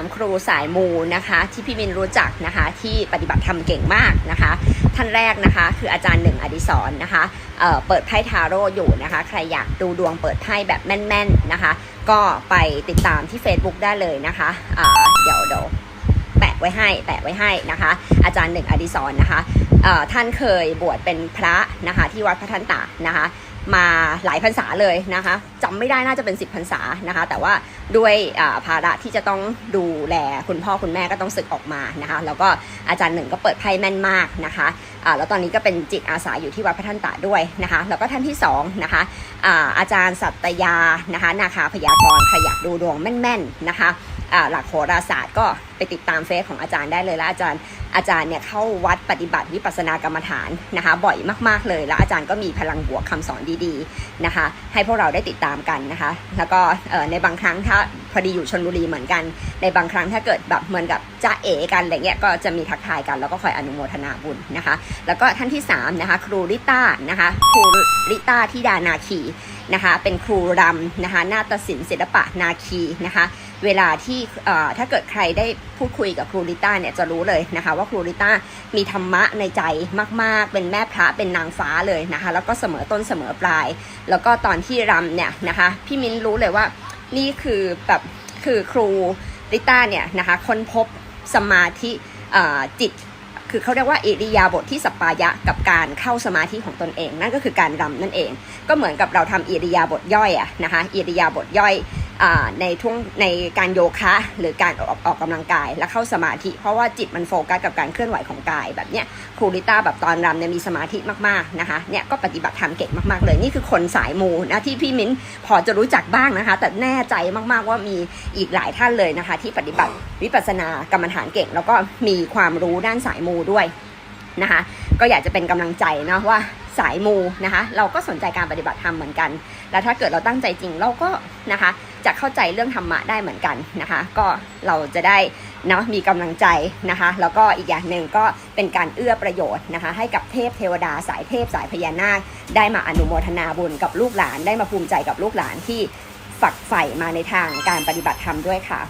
3 ครูสายมูนะคะ ที่พี่มินรู้จักนะคะ ที่ปฏิบัติธรรมเก่งมากนะคะ ท่านแรกนะคะ คืออาจารย์หนึ่งอดิศรนะคะเเปิดไพ่ทาโร่อยู่นะคะ ใครอยากดูดวงเปิดไพ่แบบแม่นๆนะคะ ก็ไปติดตามที่ Facebook ได้เลยนะคะอ่าเดี๋ยวเดี๋ยวแปะไว้ให้แปะไว้ให้นะคะ อาจารย์หนึ่งอดิศรนะคะท่านเคยบวชเป็นพระนะคะ ที่วัดพระทันตะนะคะ มาหลายพรรษาเลยนะคะจำไม่ได้น่าจะเป็น 10พรรษานะคะ แต่ว่าด้วยอ่าภาระที่จะต้องดูแลคุณพ่อคุณแม่ก็ต้องศึกออกมานะคะ แล้วก็อาจารย์หนึ่งก็เปิดไพ่แม่นมากนะคะอ่าแล้วตอนนี้ก็เป็นจิตอาสาอยู่ที่วัดพระท่านตาด้วยนะคะ แล้วก็ท่านที่สองนะคะอาอาจารย์สัตยานะคะ นาคาพยากรณ์ใครอยากดูดวงแม่นๆนะคะหลักโหราศาสตร์ก็ ไปติดตามเฟซของอาจารย์ได้เลยแล้วอาจารย์อาจารย์เนี่ยเข้าวัดปฏิบัติวิปัสสนากรรมฐานนะคะ บ่อยมากๆเลย แล้วอาจารย์ก็มีพลังบวกคำสอนดีๆนะคะ ให้พวกเราได้ติดตามกันนะคะ แล้วก็ในบางครั้งถ้าพอดีอยู่ชนบุรีเหมือนกัน ในบางครั้งถ้าเกิดแบบเหมือนกับจ้าเอกันอะไรเงี้ยก็จะมีทักทายกันแล้วก็คอยอนุโมทนาบุญนะคะ แล้วก็ท่านที่สามนะคะครูริต้านะคะครูริต้าทิดานาคีนะคะเป็นครูรำนะคะนาฏศิลป์ศิลปะนาคีนะคะ เวลาที่ถ้าเกิดใครได้ พูดคุยกับครูริต้าเนี่ยจะรู้เลยนะคะว่าครูริต้ามีธรรมะในใจมาก ๆ เป็นแม่พระเป็นนางฟ้าเลยนะคะ แล้วก็เสมอต้นเสมอปลาย แล้วก็ตอนที่รำเนี่ยนะคะพี่มิ้นรู้เลยว่านี่คือแบบคือครูริต้าเนี่ยนะคะค้นพบสมาธิจิตคือเขาเรียกว่าอิริยาบถทที่สัปปายะกับการเข้าสมาธิของตนเอง นั่นก็คือการรำนั่นเอง ก็เหมือนกับเราทำอิริยาบถย่อยอะนะคะอิริยาบถย่อย ในช่วงในการโยคะ หรือการออกออกกำลังกายแล้วเข้าสมาธิ เพราะว่าจิตมันโฟกัสกับการเคลื่อนไหวของกายแบบเนี้ยครูริต้าแบบตอนรำเนี่ยมีสมาธิมากๆนะคะเนี่ยก็ปฏิบัติธรรมเก่งมากๆเลย นี่คือคนสายมูนะที่พี่มิ้นพอจะรู้จักบ้างนะคะ แต่แน่ใจมากๆว่ามีอีกหลายท่านเลยนะคะ ที่ปฏิบัติวิปัสสนากรรมฐานเก่ง แล้วก็มีความรู้ด้านสายมูด้วยนะคะก็อยากจะเป็นกำลังใจเนาะว่า สายมูนะคะ เราก็สนใจการปฏิบัติธรรมเหมือนกัน แล้วถ้าเกิดเราตั้งใจจริงเราก็นะคะ จะเข้าใจเรื่องธรรมะได้เหมือนกันนะคะ ก็เราจะได้เนาะมีกำลังใจนะคะ แล้วก็อีกอย่างหนึ่งก็เป็นการเอื้อประโยชน์นะคะ ให้กับเทพเทวดาสายเทพสายพญานาค ได้มาอนุโมทนาบุญกับลูกหลาน ได้มาภูมิใจกับลูกหลานที่ฝักใฝ่มาในทางการปฏิบัติธรรมด้วยค่ะ